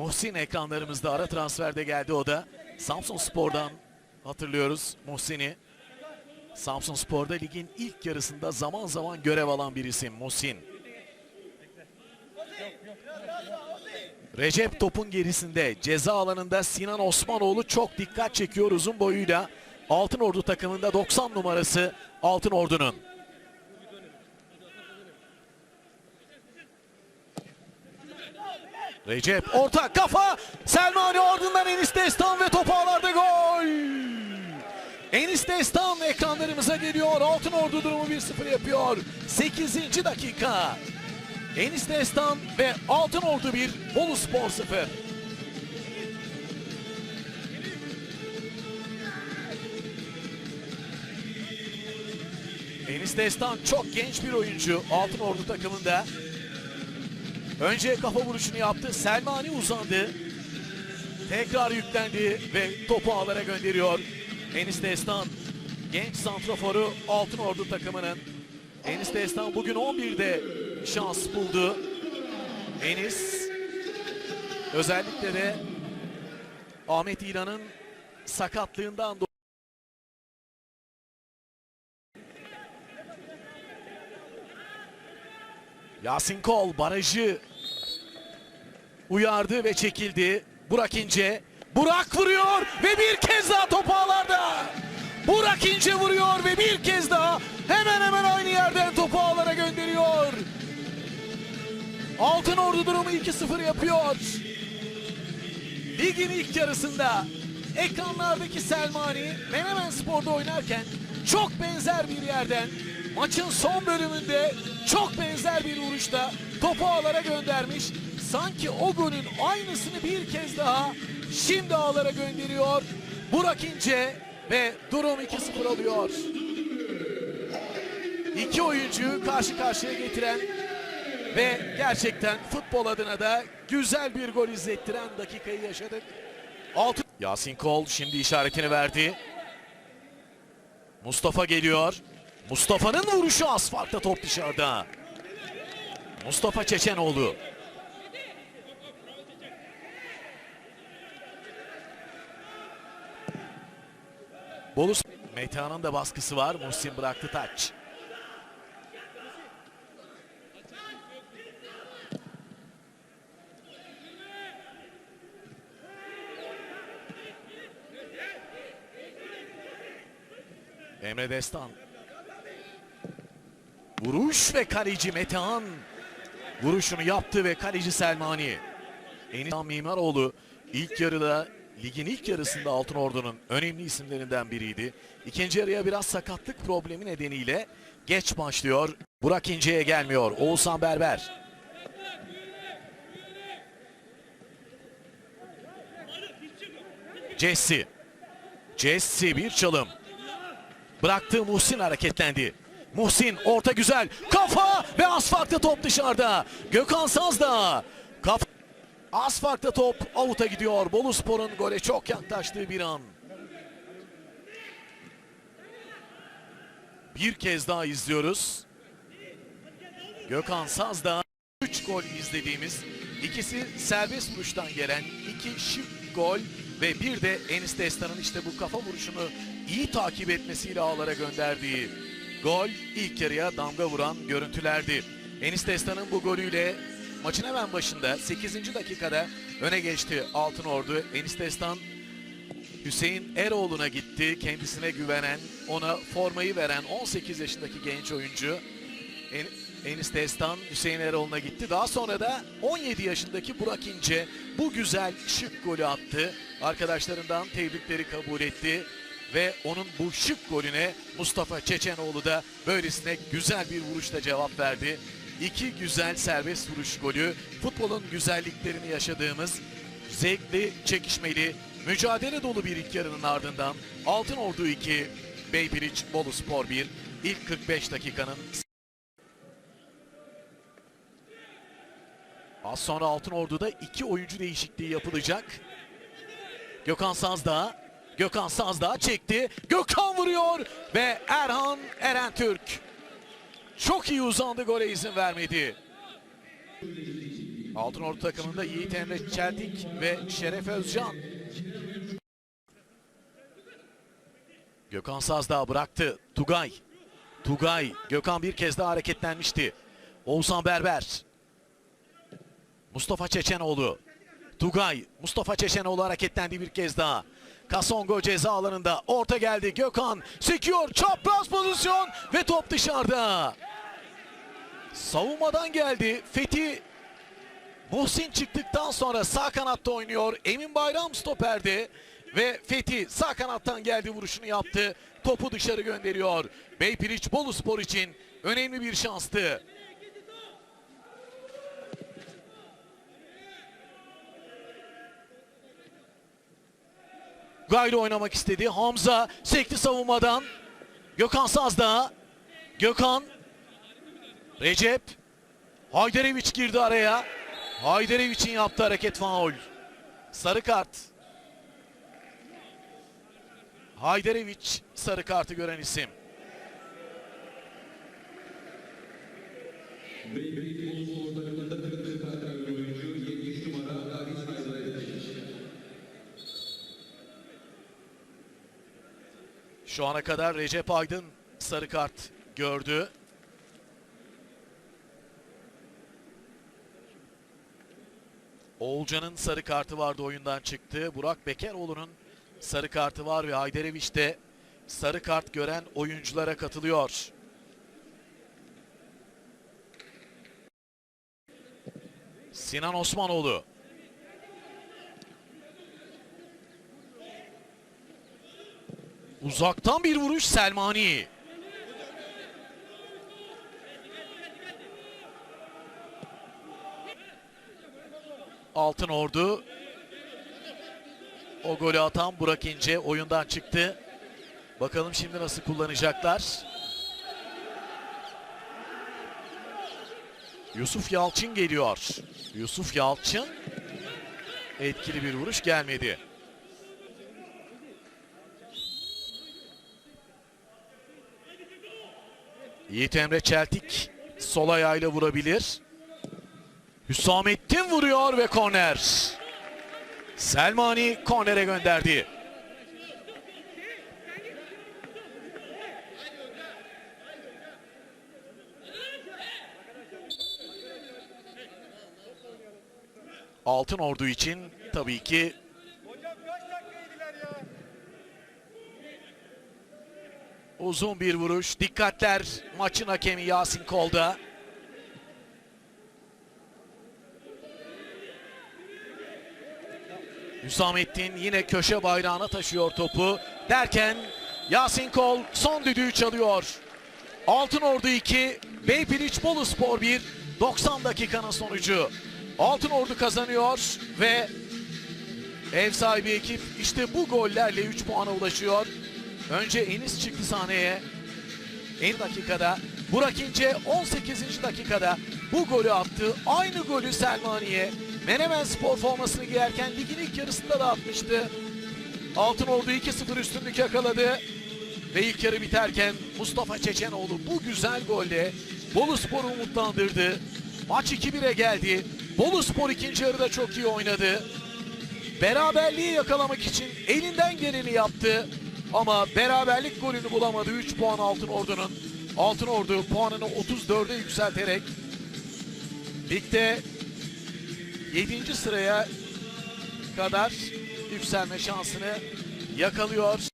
Muhsin ekranlarımızda ara transferde geldi o da. Samsun Spor'dan hatırlıyoruz Muhsin'i. Samsun Spor'da ligin ilk yarısında zaman zaman görev alan bir isim Muhsin. Recep topun gerisinde ceza alanında Sinan Osmanoğlu çok dikkat çekiyor uzun boyuyla. Altın Ordu takımında 90 numarası Altın Recep orta kafa Selmani ardından Enis Destan ve top ağlarda gol. Enis Destan ekranlarımıza geliyor. Altın Ordu durumu 1-0 yapıyor. 8. dakika. Enis Destan ve Altın Ordu 1, Bolu Spor 0. Enis Destan çok genç bir oyuncu Altın Ordu takımında. Önce kafa vuruşunu yaptı. Selmani uzandı. Tekrar yüklendi ve topu ağlara gönderiyor. Enis Destan genç santraforu Altın Ordu takımının. Enis Destan bugün 11'de şans buldu. Enis özellikle de Ahmet İlan'ın sakatlığından dolayı Yasin Kol barajı uyardı ve çekildi. Burak İnce. Burak vuruyor ve bir kez daha top ağlarda. Burak İnce vuruyor ve bir kez daha hemen hemen aynı yerden topu ağlara gönderiyor. Altın Ordu durumu 2-0 yapıyor. Ligin ilk yarısında ekranlardaki Selmani Menemen Spor'da oynarken çok benzer bir yerden maçın son bölümünde çok benzer bir vuruşta topu ağlara göndermiş. Sanki o golün aynısını bir kez daha şimdi ağlara gönderiyor. Burak İnce ve durum 2-0 oluyor. İki oyuncuyu karşı karşıya getiren ve gerçekten futbol adına da güzel bir gol izlettiren dakikayı yaşadık. Altı... Yasin Kol şimdi işaretini verdi. Mustafa geliyor. Mustafa'nın vuruşu asfaltta top dışarıda. Mustafa Çeçenoğlu. Bolu Metehan'ın da baskısı var. Muhsin bıraktı taç. Emre Destan. Vuruş ve kaleci Metehan vuruşunu yaptı ve kaleci Selmani. Enis Mimaroğlu ilk yarıda ligin ilk yarısında Altın Ordu'nun önemli isimlerinden biriydi. İkinci yarıya biraz sakatlık problemi nedeniyle geç başlıyor. Burak İnce'ye gelmiyor. Oğuzhan Berber. Jesse. Jesse bir çalım. Bıraktığı Muhsin hareketlendi. Muhsin orta güzel. Kafa ve asfaltta top dışarıda. Gökhan Sazdağ. Kaf Asfaltta top avuta gidiyor. Bolu Spor'un gole çok yaklaştığı bir an. Bir kez daha izliyoruz. Gökhan Sazdağ 3 gol izlediğimiz ikisi serbest vuruştan gelen iki şık gol ve bir de Enis Destan'ın işte bu kafa vuruşunu iyi takip etmesiyle ağlara gönderdiği gol ilk yarıya damga vuran görüntülerdi. Enis Destan'ın bu golüyle maçın hemen başında 8. dakikada öne geçti Altın Ordu. Enis Destan Hüseyin Eroğlu'na gitti. Kendisine güvenen, ona formayı veren 18 yaşındaki genç oyuncu. En, Enis Destan Hüseyin Eroğlu'na gitti. Daha sonra da 17 yaşındaki Burak İnce bu güzel şık golü attı. Arkadaşlarından tebrikleri kabul etti. Ve onun bu şık golüne Mustafa Çeçenoğlu da böylesine güzel bir vuruşla cevap verdi. İki güzel serbest vuruş golü futbolun güzelliklerini yaşadığımız zevkli, çekişmeli, mücadele dolu bir ilk yarının ardından Altın Ordu 2, Beybridge Bolu Spor 1 ilk 45 dakikanın Az sonra Altın Ordu'da iki oyuncu değişikliği yapılacak. Gökhan Sazdağ, Gökhan Sazdağ çekti. Gökhan vuruyor ve Erhan Erentürk çok iyi uzandı gole izin vermedi. Altınordu takımında Yiğit Emre Çeltik ve Şeref Özcan. Gökhan Sazdağ bıraktı. Tugay. Tugay. Gökhan bir kez daha hareketlenmişti. Oğuzhan Berber. Mustafa Çeçenoğlu. Tugay. Mustafa Çeçenoğlu hareketlendi bir kez daha. Kasongo ceza alanında. Orta geldi. Gökhan sekiyor. Çapraz pozisyon ve top dışarıda. Savunmadan geldi. Fethi Muhsin çıktıktan sonra sağ kanatta oynuyor. Emin Bayram stoperde ve Fethi sağ kanattan geldi vuruşunu yaptı. Topu dışarı gönderiyor. Beypiriç Bolu Spor için önemli bir şanstı. Gayrı oynamak istedi. Hamza sekti savunmadan. Gökhan Sazdağ. Gökhan. Recep. Haydareviç girdi araya. Haydareviç'in yaptığı hareket faul. Sarı kart. Haydareviç sarı kartı gören isim. Şu ana kadar Recep Aydın sarı kart gördü. Oğulcan'ın sarı kartı vardı oyundan çıktı. Burak Bekeroğlu'nun sarı kartı var ve Haydareviç de sarı kart gören oyunculara katılıyor. Sinan Osmanoğlu. Uzaktan bir vuruş Selmani. Altın Ordu o golü atan Burak İnce oyundan çıktı. Bakalım şimdi nasıl kullanacaklar. Yusuf Yalçın geliyor. Yusuf Yalçın etkili bir vuruş gelmedi. Yiğit Emre Çeltik sol ayağıyla vurabilir. Hüsamettin vuruyor ve korner. Selmani kornere gönderdi. Altın Ordu için tabii ki uzun bir vuruş. Dikkatler maçın hakemi Yasin Kol'da. Hüsamettin yine köşe bayrağına taşıyor topu. Derken Yasin Kol son düdüğü çalıyor. Altın Ordu 2, Beypiriç Bolu Spor 1, 90 dakikanın sonucu. Altın Ordu kazanıyor ve ev sahibi ekip işte bu gollerle 3 puana ulaşıyor. Önce Enis çıktı sahneye. En dakikada Burak İnce 18. dakikada bu golü attı. Aynı golü Selmaniye Menemen spor formasını giyerken ligin ilk yarısında da atmıştı. Altınordu 2-0 üstünlük yakaladı. Ve ilk yarı biterken Mustafa Çeçenoğlu bu güzel golle Bolu Spor'u umutlandırdı. Maç 2-1'e geldi. Bolu Spor ikinci yarıda çok iyi oynadı. Beraberliği yakalamak için elinden geleni yaptı. Ama beraberlik golünü bulamadı 3 puan Altın Ordu'nun. Altın Ordu puanını 34'e yükselterek ligde 7. sıraya kadar yükselme şansını yakalıyor.